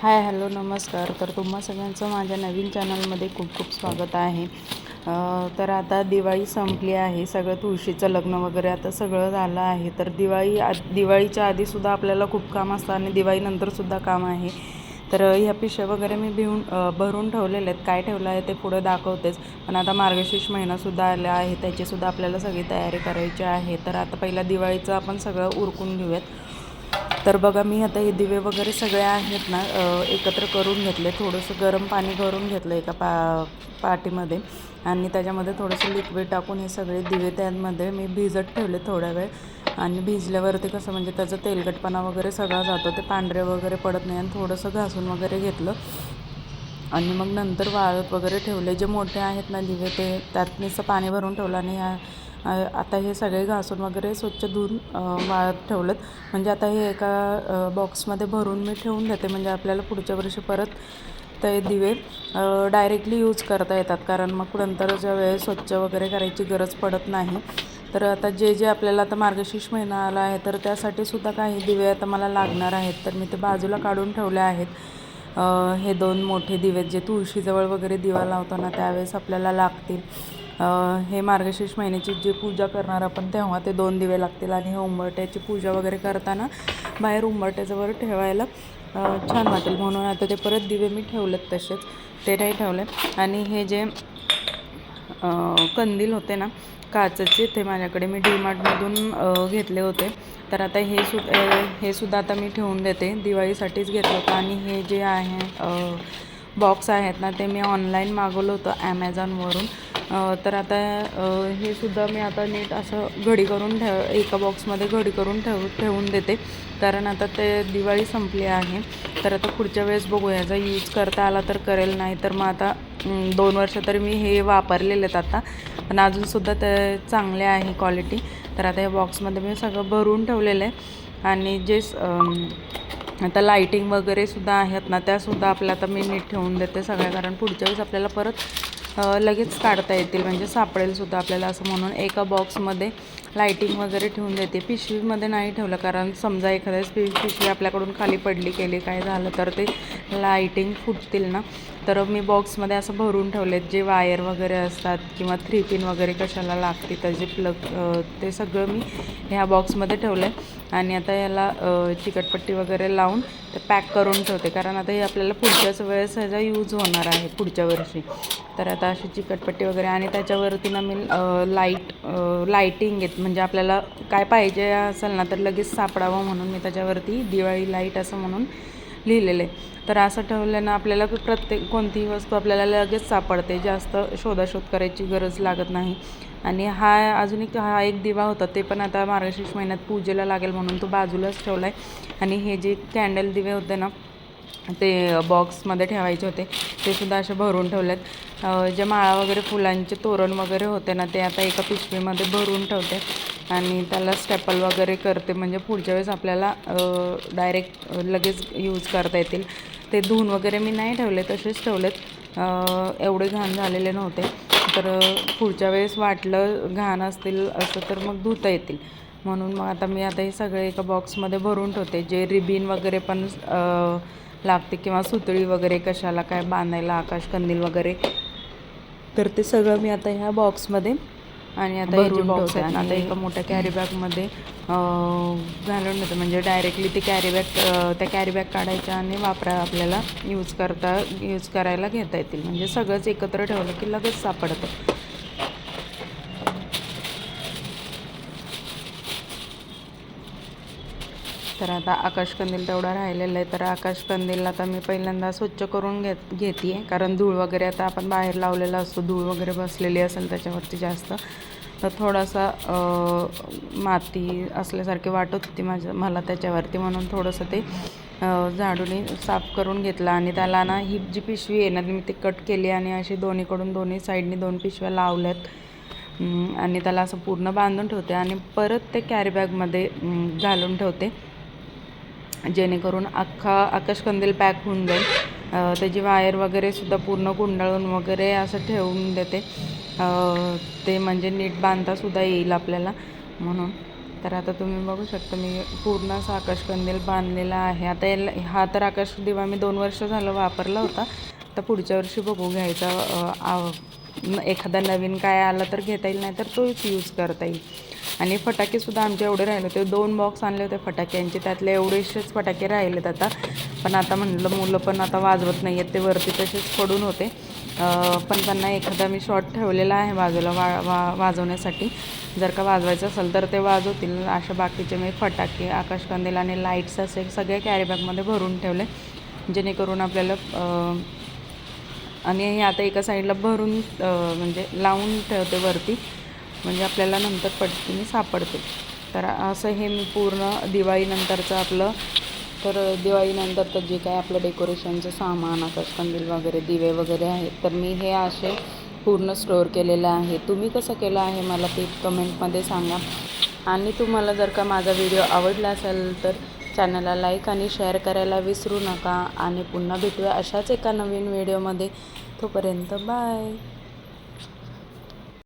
Hi hello नमस्कार. तर तुम्हा सगळ्यांचं माझ्या नवीन चॅनलमध्ये खूप खूप स्वागत आहे. तर आता दिवाळी संपली आहे. सगळं तुळशीचं लग्न वगैरे आता सगळं झालं आहे. तर दिवाळी आ दिवाळीच्या आधीसुद्धा आपल्याला खूप काम असतं आणि दिवाळीनंतरसुद्धा काम आहे. तर ह्या पिशव्या वगैरे मी भिवून भरून ठेवलेले आहेत. काय ठेवलं आहे ते पुढे दाखवतेच. पण आता मार्गशीर्ष महिनासुद्धा आला आहे. त्याचीसुद्धा आपल्याला सगळी तयारी करायची आहे. तर आता पहिला दिवाळीचं आपण सगळं उरकून घेऊयात. तर बघा मी आता हे दिवे वगैरे सगळे आहेत ना एकत्र करून घेतले. थोडंसं गरम पाणी करून घेतलं एका पा पाटीमध्ये. आणि त्याच्यामध्ये थोडंसं लिक्विड टाकून हे सगळे दिवे त्यामध्ये मी भिजत ठेवले थोड्या वेळ. आणि भिजल्यावरती कसं म्हणजे त्याचा तेलकटपणा वगैरे सगळा जातो. ते पांढरे वगैरे पडत नाही. आणि थोडंसं घासून वगैरे घेतलं. आणि मग नंतर वाळत वगैरे ठेवले. जे मोठे आहेत ना दिवे ते त्यात नुसतं पाणी भरून ठेवलं. आणि ह्या आता हे सगळे घासून वगैरे स्वच्छ धुवून वाळत ठेवलेत. म्हणजे आता हे एका बॉक्समध्ये भरून मी ठेवून देते. म्हणजे आपल्याला पुढच्या वर्षी परत ते दिवे डायरेक्टली यूज करता येतात. कारण मग नंतरच्या वेळेस स्वच्छ वगैरे करायची गरज पडत नाही. तर आता जे जे आपल्याला आता मार्गशीर्ष महिना आला आहे तर त्यासाठी सुद्धा काही दिवे आता मला लागणार आहेत. तर मी ते बाजूला काढून ठेवले आहेत. हे दोन मोठे दिवे जे तुळशीजवळ वगैरे दिवा लावताना त्यावेळेस आपल्याला लागतील. हे मार्गशीर्ष महिन्याची जी पूजा करणार आपण तेव्हा ते दोन दिवे लागतील आणि हे उंबरट्याची पूजा वगैरे करताना बाहेर उंबरट्याजवळ ठेवायला छान वाटेल. म्हणून आता ते परत दिवे मी ठेवलेत तसेच. ते नाही ठेवले आणि हे जे कंदील होते ना काचेचे ते माझ्याकडे मी डीमार्टमधून घेतले होते. तर आता हे सु हे सुद्धा आता मी ठेवून देते. दिवाळीसाठीच घेतलं होतं. आणि हे जे आहे बॉक्स आहेत ना ते मी ऑनलाईन मागवलं होतं ॲमेझॉनवरून तर आता हे सुद्धा मी आता नीट असं घडी करून ठेव एका बॉक्समध्ये घडी करून ठेव ठेवून देते. कारण आता ते दिवाळी संपली आहे. तर आता पुढच्या वेळेस बघू याचा यूज करता आला तर करेल नाही तर मग आता दोन वर्ष तरी मी हे वापरलेले आहेत आता. पण अजूनसुद्धा ते चांगले आहे क्वालिटी तर आता या बॉक्समध्ये मी सगळं भरून ठेवलेलं आहे. आणि जे आता लाईटिंग वगैरे सुद्धा आहेत ना त्यासुद्धा आपल्या आता मी नीट ठेवून देते सगळ्या. कारण पुढच्या वेळेस आपल्याला परत लगेच काढता येतील. म्हणजे सापडेल सुद्धा आपल्याला असं म्हणून एका बॉक्समध्ये लाईटिंग वगैरे ठेवून देते. पिशवीमध्ये नाही ठेवलं कारण समजा एखाद्या पि पिशवी आपल्याकडून खाली पडली केली काय झालं तर ते लाईटिंग फुटतील ना. तर मी बॉक्समध्ये असं भरून ठेवलेत. जे वायर वगैरे असतात किंवा थ्री पिन वगैरे कशाला लागते त्याचे प्लग ते सगळं मी ह्या बॉक्समध्ये ठेवलं आहे आणि आता याला चिकटपट्टी वगैरे लावून ते पॅक करून ठेवते. कारण आता हे आपल्याला पुढच्याच वेळेस ह्याचा यूज होणार आहे पुढच्या वर्षी. तर आता अशी चिकटपट्टी वगैरे आणि त्याच्यावरती ना मी लाइट अ, लाईटिंग येत. म्हणजे आपल्याला काय पाहिजे असेल ना तर लगेच सापडावं म्हणून मी त्याच्यावरती दिवाळी लाइट असं म्हणून लिहिलेलं. आहे तर असं ठेवलं ना आपल्याला प्रत्येक कोणतीही वस्तू आपल्याला लगेच सापडते. जास्त शोधाशोध करायची गरज लागत नाही. आणि हा अजून एक हा एक दिवा होता ते पण आता मार्गशीर्ष महिन्यात पूजेला लागेल म्हणून तो बाजूलाच ठेवला आहे आणि हे जे कॅन्डल दिवे होते ना ते बॉक्समध्ये ठेवायचे होते. ते सुद्धा असे भरून ठेवलेत. जे माळा वगैरे फुलांचे तोरण वगैरे होते ना ते आता एका पिशवीमध्ये भरून ठेवते. आणि त्याला स्टेपल वगैरे करते. म्हणजे पुढच्या वेळेस आपल्याला डायरेक्ट लगेच यूज करता येतील. ते धुवून वगैरे मी नाही ठेवले तसेच ठेवलेत. एवढे घाण झालेले नव्हते. तर पुढच्या वेळेस वाटलं घाण असतील असं तर मग धुता येतील. म्हणून मग आता मी आता हे सगळे एका बॉक्समध्ये भरून ठेवते. जे रिबीन वगैरे पण लागते किंवा सुतळी वगैरे कशाला काय बांधायला आकाशकंदील वगैरे. तर ते सगळं मी आता ह्या बॉक्समध्ये आणि आता हे बॉक्स आहेत ना आता एका मोठ्या कॅरी बॅगमध्ये घालून देते म्हणजे डायरेक्टली ते कॅरी बॅग त्या कॅरी बॅग काढायच्या आणि वापरा आपल्याला यूज करता यूज करायला घेता येतील. म्हणजे सगळंच एकत्र ठेवलं की लगेच सापडतं. तर आता आकाशकंदील तेवढा राहिलेला आहे. तर आकाशकंदील आता मी पहिल्यांदा स्वच्छ करून घेत घेते आहे कारण धूळ वगैरे आता आपण बाहेर लावलेला असतो. धूळ वगैरे बसलेली असेल त्याच्यावरती जास्त. तर थोडासा माती असल्यासारखी वाटत होती माझ्या मला त्याच्यावरती. म्हणून थोडंसं ते झाडूने साफ करून घेतलं. आणि त्याला ना ही जी पिशवी आहे ना मी ती कट केली आणि अशी दोन्हीकडून दोन्ही साईडनी दोन पिशव्या लावल्यात. आणि त्याला असं पूर्ण बांधून ठेवते. आणि परत ते कॅरीबॅगमध्ये घालून ठेवते. जेणेकरून अख्खा आकाशकंदील पॅक होऊन जाईल. त्याची वायर वगैरे सुद्धा पूर्ण गुंडाळून वगैरे असं ठेवून देते. ते म्हणजे नीट बांधता सुद्धा येईल आपल्याला. म्हणून तर आता तुम्ही बघू शकता मी पूर्ण असा आकाशकंदील बांधलेला आहे. आता याला हा तर आकाश दिवा मी दोन वर्ष झालं वापरला होता. तर पुढच्या वर्षी बघू घ्यायचा एखादा नवीन काय आला तर घेता येईल नाही तर तोच यूज करता येईल. आणि फटाकेसुद्धा आमचे एवढे राहिले होते. दोन बॉक्स आणले होते फटाक्यांचे त्यातले एवढेसेच फटाके राहिलेत आता. पण आता म्हणलं मुलं पण आता वाजवत नाही आहेत ते वरती तसेच पडून होते. पण त्यांना एखादा मी शॉट ठेवलेला आहे बाजूला वा वा वाजवण्यासाठी. जर का वाजवायचं असेल तर ते वाजवतील. अशा बाकीचे मी फटाके आकाशकंदील आणि लाईट्स असे सगळे कॅरीबॅगमध्ये भरून ठेवले. जेणेकरून आपल्याला आणि हे आता एका साईडला भरून म्हणजे लावून ठेवते वरती. म्हणजे आपल्याला नंतर पटकीने सापडते. तर असं हे मी पूर्ण दिवाळीनंतरचं आपलं तर दिवाळीनंतर तर जे काय आपलं डेकोरेशनचं सामान आकाशकंदील वगैरे दिवे वगैरे आहेत तर मी हे असे पूर्ण स्टोअर केलेलं आहे. तुम्ही कसं केलं आहे मला ते कमेंटमध्ये सांगा. आणि तुम्हाला जर का माझा व्हिडिओ आवडला असेल तर चॅनलला लाईक आणि शेअर करायला विसरू नका. आणि पुन्हा भेटूया अशाच एका नवीन व्हिडिओमध्ये तोपर्यंत बाय